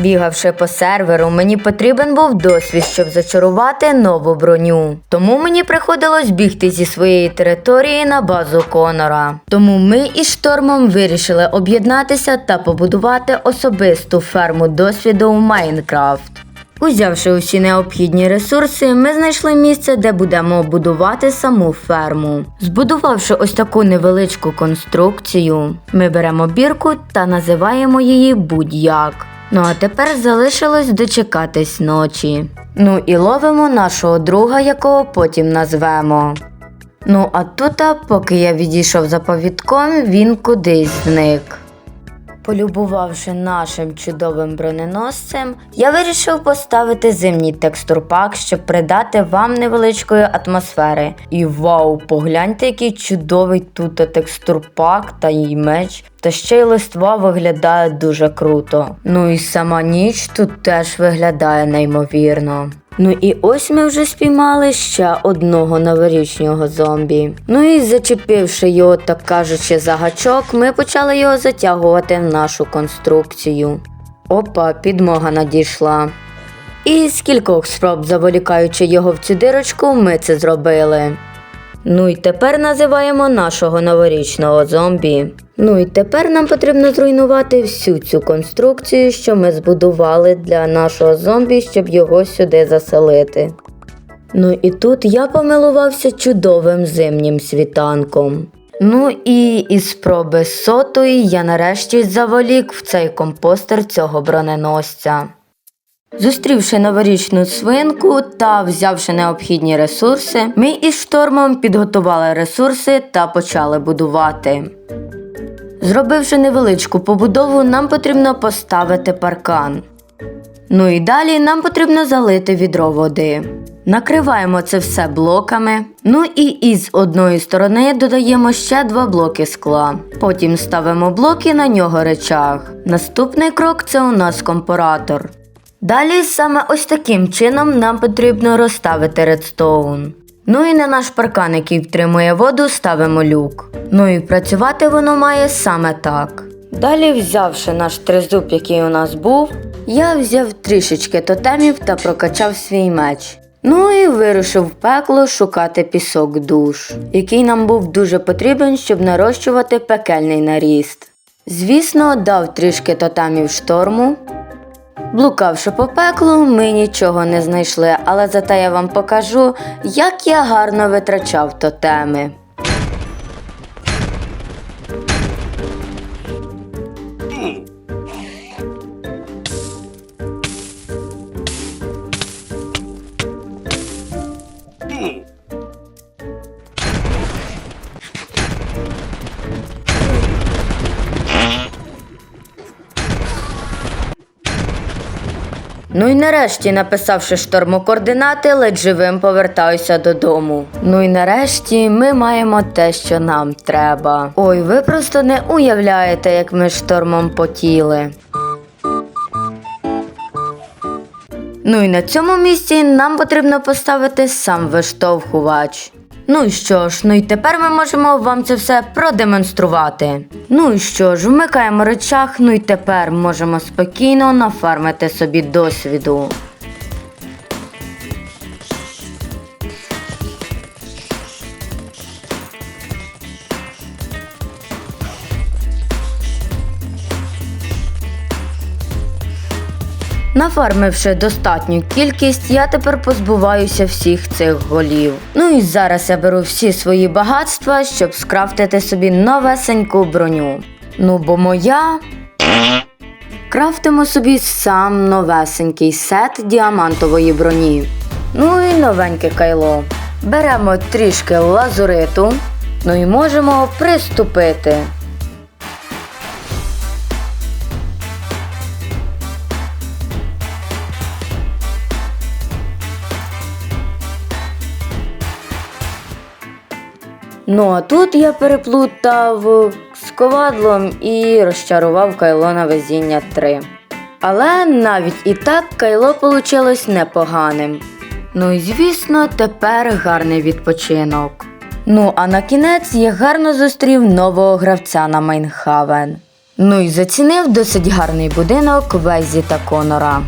Бігавши по серверу, мені потрібен був досвід, щоб зачарувати нову броню. Тому мені приходилось бігти зі своєї території на базу Конора. Тому ми із штормом вирішили об'єднатися та побудувати особисту ферму досвіду у Майнкрафт. Узявши усі необхідні ресурси, ми знайшли місце, де будемо будувати саму ферму. Збудувавши ось таку невеличку конструкцію, ми беремо бірку та називаємо її будь-як. Ну а тепер залишилось дочекатись ночі. Ну і ловимо нашого друга, якого потім назвемо. Ну а тут, поки я відійшов за повідком, він кудись зник. Полюбувавши нашим чудовим броненосцем, я вирішив поставити зимній текстурпак, щоб придати вам невеличкої атмосфери. І вау, погляньте, який чудовий тут текстурпак та її меч. Та ще й листва виглядає дуже круто. Ну і сама ніч тут теж виглядає неймовірно. Ну і ось ми вже спіймали ще одного новорічного зомбі. Ну і зачепивши його, так кажучи, за гачок, ми почали його затягувати в нашу конструкцію. Опа, підмога надійшла. І з кількох спроб, заволікаючи його в цю дирочку, ми це зробили. Ну і тепер називаємо нашого новорічного зомбі. Ну і тепер нам потрібно зруйнувати всю цю конструкцію, що ми збудували для нашого зомбі, щоб його сюди заселити. Ну і тут я помилувався чудовим зимнім світанком. Ну і із спроби сотої я нарешті заволік в цей компостер цього броненосця. Зустрівши новорічну свинку та взявши необхідні ресурси, ми із штормом підготували ресурси та почали будувати. Зробивши невеличку побудову, нам потрібно поставити паркан. Ну і далі нам потрібно залити відро води. Накриваємо це все блоками. Ну і із одної сторони додаємо ще два блоки скла. Потім ставимо блоки на нього речах. Наступний крок це у нас компоратор. Далі саме ось таким чином нам потрібно розставити редстоун. Ну і на наш паркан, який втримує воду, ставимо люк. Ну і працювати воно має саме так. Далі, взявши наш тризуб, який у нас був, я взяв трішечки тотемів та прокачав свій меч. Ну і вирушив в пекло шукати пісок душ, який нам був дуже потрібен, щоб нарощувати пекельний наріст. Звісно, дав трішки тотемів шторму, Блукавши по пеклу, ми нічого не знайшли, але зате я вам покажу, як я гарно витрачав тотеми. Ну і нарешті, написавши шторму координати, ледь живим повертаюся додому. Ну і нарешті ми маємо те, що нам треба. Ой, ви просто не уявляєте, як ми штормом потіли. Ну і на цьому місці нам потрібно поставити сам виштовхувач. Ну і що ж, ну і тепер ми можемо вам це все продемонструвати. Ну і що ж, вмикаємо речах, ну і тепер можемо спокійно нафармити собі досвіду. Нафармивши достатню кількість, я тепер позбуваюся всіх цих голів. Ну і зараз я беру всі свої багатства, щоб скрафтити собі новесеньку броню. Ну бо моя. Крафтимо собі сам новесенький сет діамантової броні. Ну і новеньке кайло. Беремо трішки лазуриту, ну і можемо приступити. Ну а тут я переплутав з ковадлом і розчарував кайло на везіння 3. Але навіть і так кайло вийшло непоганим. Ну і звісно, тепер гарний відпочинок. Ну а на кінець я гарно зустрів нового гравця на Майнхавен. Ну і зацінив досить гарний будинок Везі та Конора.